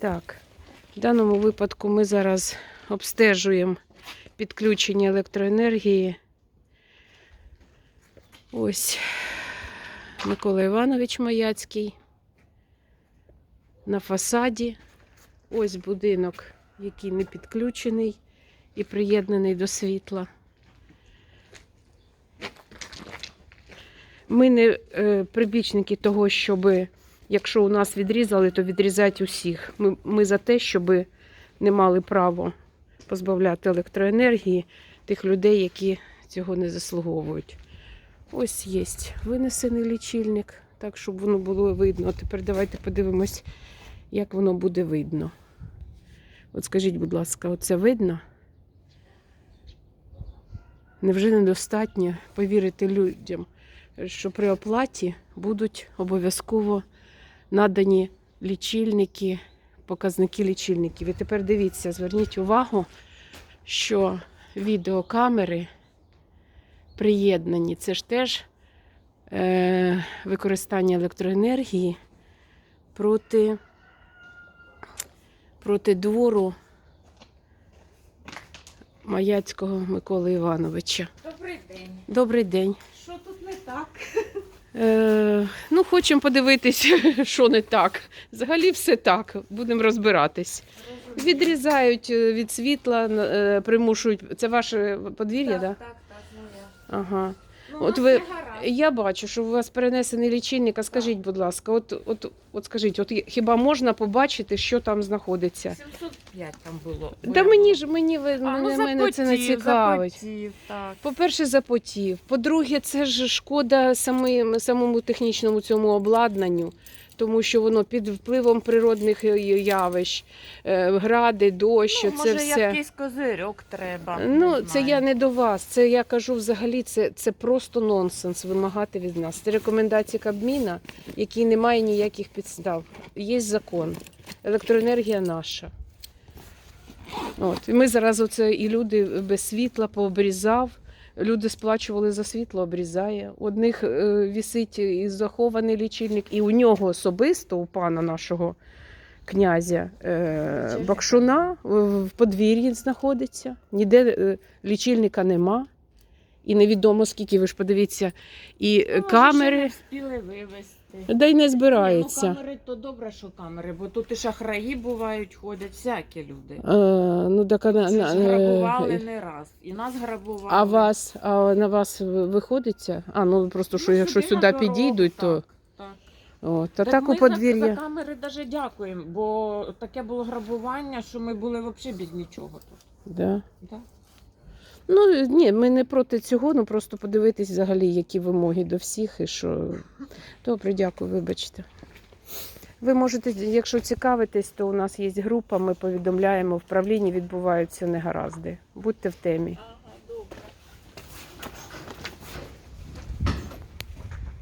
Так, в даному випадку ми зараз обстежуємо підключення електроенергії. Ось Микола Іванович Маяцький. На фасаді. Ось будинок, який не підключений і приєднаний до світла. Ми не е, прибічники того, щоб якщо у нас відрізали, то відрізати усіх. Ми, ми за те, щоб не мали право позбавляти електроенергії тих людей, які цього не заслуговують. Ось є винесений лічильник, так, щоб воно було видно. Тепер давайте подивимось, як воно буде видно. От скажіть, будь ласка, оце видно? Невже недостатньо повірити людям, що при оплаті будуть обов'язково надані лічильники, показники лічильників. І тепер дивіться, зверніть увагу, що відеокамери приєднані. Це ж теж е, використання електроенергії проти, проти двору Маяцького Миколи Івановича. Добрий день. Добрий день. Що тут не так? Е, ну, хочемо подивитися, що не так. Взагалі все так. Будемо розбиратись. Відрізають е, від світла, е, примушують. Це ваше подвір'я, так? так, Да? так, так, моя. Ага. Ну, От ви-. Я бачу, що у вас перенесений лічильник. А скажіть, будь ласка, от, от, от скажіть, от хіба можна побачити, що там знаходиться? 705 там було. Да мені ж мені ви- а, мене, ну, мене це не цікавить. запотів, так. По-перше, запотів. По-друге, це ж шкода самим, самому технічному цьому обладнанню, тому що воно під впливом природних е, явищ, е, гради, дощ, ну, це може, все. якийсь козирьок треба. Ну, це я не до вас. Це я кажу взагалі, це, це просто нонсенс вимагати від нас. Це рекомендації Кабміна, який не має ніяких підстав. Є закон. Електроенергія наша. От. І ми зараз оце і люди без світла пообрізав. Люди сплачували за світло, обрізає. У одних е, вісить і захований лічильник, і у нього особисто, у пана нашого князя е, Бакшуна, в в подвір'ї знаходиться. Ніде е, лічильника нема. І невідомо скільки, ви ж подивіться, і е, Ну, може, ще не встигли вивезти. да й не збирається. ну, камери то добре, що камери, бо тут і шахраї бувають, ходять всякі люди. Е, ну, так, а, на- грабували е, не раз. І нас грабували. а вас, а на вас виходиться? А, ну просто що Ну, якщо сюди дорогу, підійдуть, то так, так. о, та так, ми у подвір'я. За, за камери навіть дякуємо, бо таке було грабування, що ми були взагалі без нічого тут. Да. Да? Ну ні, ми не проти цього, ну просто подивитись взагалі, які вимоги до всіх і що. Добре, дякую, вибачте. Ви можете, якщо цікавитесь, то у нас є група, ми повідомляємо, в правлінні відбуваються негаразди. Будьте в темі.